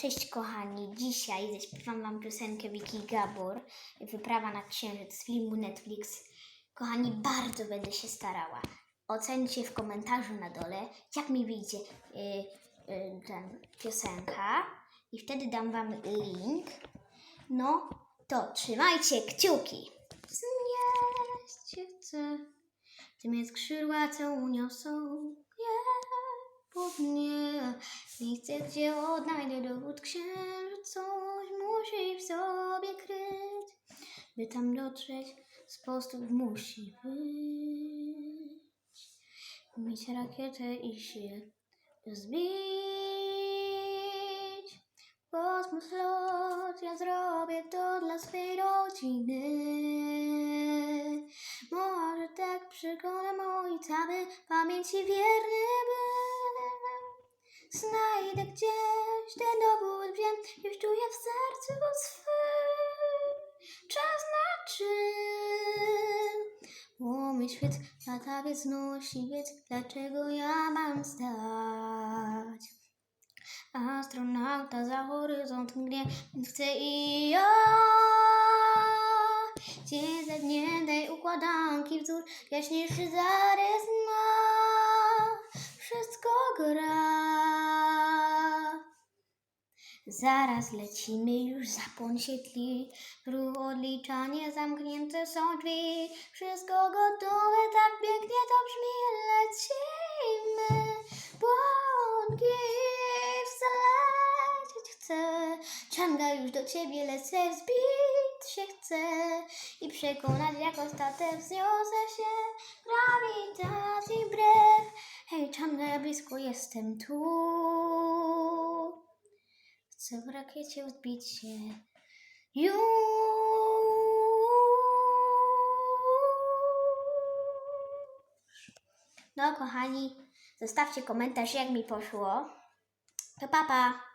Cześć kochani, dzisiaj zaśpiewam wam piosenkę Wiki Gabor, Wyprawa na Księżyc z filmu Netflix. Kochani, bardzo będę się starała. Ocencie w komentarzu na dole, jak mi wyjdzie y, y, ten piosenka i wtedy dam wam link. No, to trzymajcie kciuki. Znieść się chcę, ty mnie skrzydła co uniosą, pod nie. Miejsce, gdzie odnajdę dowód księżyc, coś musi w sobie kryć. By tam dotrzeć, sposób musi być. Mieć rakietę i się zbić. Kosmos lot, ja zrobię to dla swej rodziny. Może tak przekonam ojca, by pamięci wierny. Znajdę gdzieś ten dowód, wiem, już czuję w sercu swym. Czas na czyn. Łomy świec, latawiec znosi wiec, dlaczego ja mam stać? Astronauta za horyzont mgnie, więc chcę i ja. Dzień za dniem daj układanki wzór, jaśniejszy zarys ma. Wszystko gra. Zaraz lecimy, już zapłon się tli. Ruch odliczanie, zamknięte są drzwi. Wszystko gotowe, tak pięknie to brzmi. Lecimy, błąki zlecieć chcę. Czanga już do ciebie lecę, wzbić się chcę. I przekonać, jak ostatek wzniosę się. Grawitacji wbrew. Hej, Czanga, ja blisko jestem tu. Chcę w rakiecie wzbić się. Już. No, kochani, zostawcie komentarz, jak mi poszło. To papa.